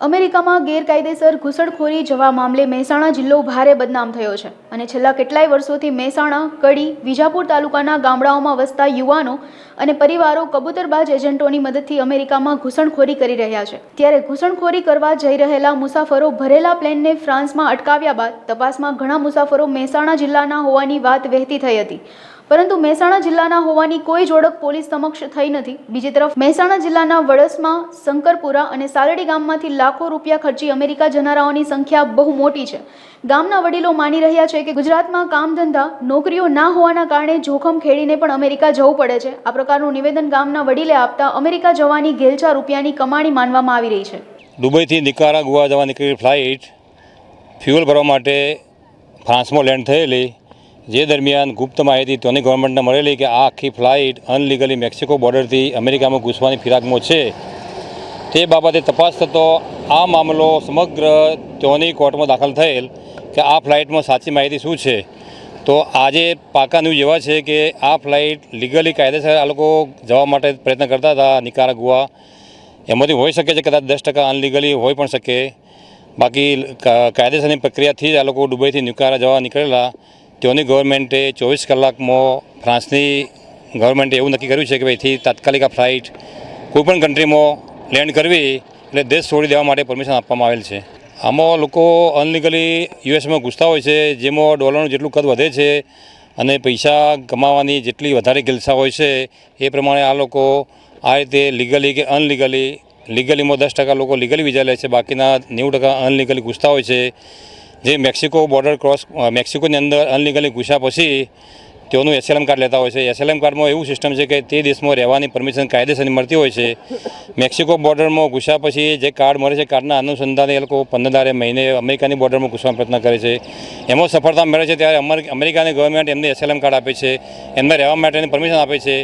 અમેરિકામાં ગેરકાયદેસર ઘૂસણખોરી જવા મામલે મહેસાણા જિલ્લો ભારે બદનામ થયો છે અને છેલ્લા કેટલાય વર્ષોથી મહેસાણા, કડી, વિજાપુર તાલુકાના ગામડાઓમાં વસતા યુવાનો અને પરિવારો કબૂતરબાજ એજન્ટોની મદદથી અમેરિકામાં ઘૂસણખોરી કરી રહ્યા છે. ત્યારે ઘૂસણખોરી કરવા જઈ રહેલા મુસાફરો ભરેલા પ્લેનને ફ્રાન્સમાં અટકાવ્યા બાદ તપાસમાં ઘણા મુસાફરો મહેસાણા જિલ્લાના હોવાની વાત વહેતી થઈ હતી. પરંતુ મહેસાણા જિલ્લાના હોવાની કોઈ જ ઓળખ પોલીસ સમક્ષ થઈ નથી. બીજી તરફ, મહેસાણા જિલ્લાના વડસમાં, શંકરપુરા અને સાલડી ગામમાંથી લાખો રૂપિયા ખર્ચી અમેરિકા જનારાઓની સંખ્યા બહુ મોટી છે. ગામના વડીલો માની રહ્યા છે કે ગુજરાતમાં કામ ધંધા નોકરીઓ ના હોવાના કારણે જોખમ ખેડીને પણ અમેરિકા જવું પડે છે. આ પ્રકારનું નિવેદન ગામના વડીલે આપતા અમેરિકા જવાની ઘેલચા રૂપિયાની કમાણી માનવામાં આવી રહી છે. દુબઈથી નિકારા, ગોવા જવા નીકળેલી ફ્લાઇટ, ફ્યુઅલ ભરવા માટે ફ્રાન્સમાં લેન્ડ થયેલી. જે દરમિયાન ગુપ્ત માહિતી ત્યાંની ગવર્મેન્ટને મળેલી કે આ આખી ફ્લાઇટ અનલીગલી મેક્સિકો બોર્ડરથી અમેરિકામાં ઘૂસવાની ફિરાકમાં છે. તે બાબતે તપાસ થતો આ મામલો સમગ્ર ત્યાંની કોર્ટમાં દાખલ થયેલ કે આ ફ્લાઇટમાં સાચી માહિતી શું છે. તો આજે પાકા ન્યૂઝ એવા છે કે આ ફ્લાઇટ લીગલી કાયદેસર આ લોકો જવા માટે પ્રયત્ન કરતા હતા. નિકારા ગુવા એમાંથી હોઈ શકે છે કદાચ દસ ટકા અનલીગલી હોઈ પણ શકે. બાકી કાયદેસરની પ્રક્રિયાથી જ આ લોકો દુબઈથી નિકારા જવા નીકળેલા. ત્યાંની ગવર્મેન્ટે ચોવીસ કલાકમાં ફ્રાન્સની ગવર્મેન્ટે એવું નક્કી કર્યું છે કે ભાઈથી તાત્કાલિક આ ફ્લાઇટ કોઈપણ કન્ટ્રીમાં લેન્ડ કરવી એટલે દેશ છોડી દેવા માટે પરમિશન આપવામાં આવેલ છે. આમાં લોકો અનલીગલી યુએસમાં ઘૂસતા હોય છે, જેમાં ડોલરનું જેટલું કદ વધે છે અને પૈસા કમાવાની જેટલી વધારે ગિલસા હોય છે, એ પ્રમાણે આ લોકો આ રીતે લીગલી કે અનલીગલી લીગલીમાં દસ ટકા લોકો લીગલી વિઝા લે છે, બાકીના નેવું ટકા અનલીગલી ઘૂસતા હોય છે. જે મેક્સિકો બોર્ડર ક્રોસ મેક્સિકોની અંદર અનલીગલી ઘૂસ્યા પછી તેઓનું એસએલએમ કાર્ડ લેતા હોય છે. એસએલએમ કાર્ડમાં એવું સિસ્ટમ છે કે તે દેશમાં રહેવાની પરમિશન કાયદેસરની મળતી હોય છે. મેક્સિકો બોર્ડરમાં ઘૂસ્યા પછી જે કાર્ડ મળે છે કાર્ડના અનુસંધાને એ લોકો પંદર દારે મહિને અમેરિકાની બોર્ડરમાં ઘૂસવાનો પ્રયત્ન કરે છે. એમાં સફળતા મળે છે ત્યારે અમર, અમેરિકાની ગવર્મેન્ટ એમને એસએલએમ કાર્ડ આપે છે. એમને રહેવા માટેની પરમિશન આપે છે.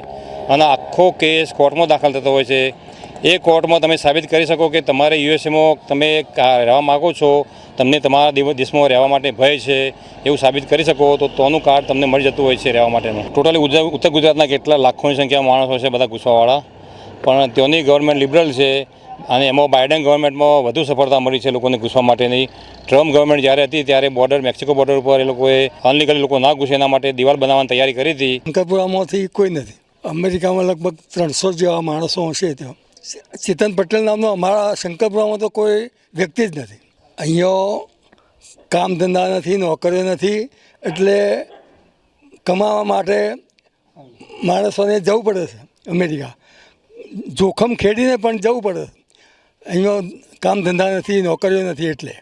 અને આખો કેસ કોર્ટમાં દાખલ થતો હોય છે. એ કોર્ટમાં તમે સાબિત કરી શકો કે તમારે યુએસએમાં તમે રહેવા માગો છો, તમને તમારા દેશમાં રહેવા માટે ભય છે, એવું સાબિત કરી શકો, તો તોનું કાર્ડ તમને મળી જતું હોય છે રહેવા માટેનું. ટોટલી ઉત્તર ગુજરાતના કેટલા લાખોની સંખ્યામાં માણસો છે બધા ઘૂસવાવાળા. પણ તેઓની ગવર્મેન્ટ લિબરલ છે અને એમાં બાઇડન ગવર્મેન્ટમાં વધુ સફળતા મળી છે લોકોને ઘૂસવા માટેની. ટ્રમ્પ ગવર્મેન્ટ જ્યારે હતી ત્યારે બોર્ડર મેક્સિકો બોર્ડર ઉપર એ લોકોએ અનલીગલી લોકો ના ઘૂસે એના માટે દિવાલ બનાવવાની તૈયારી કરી હતી. શંકરપુરામાંથી કોઈ નથી. અમેરિકામાં લગભગ ત્રણસો જેવા માણસો હશે ત્યાં. ચેતન પટેલ નામનો અમારા શંકરપુરામાં તો કોઈ વ્યક્તિ જ નથી. અહીંયા કામ ધંધા નથી, નોકરીઓ નથી, એટલે કમાવા માટે માણસોને જવું પડે છે અમેરિકા. જોખમ ખેડીને પણ જવું પડે અહીંયા કામ ધંધા નથી, નોકરીઓ નથી એટલે.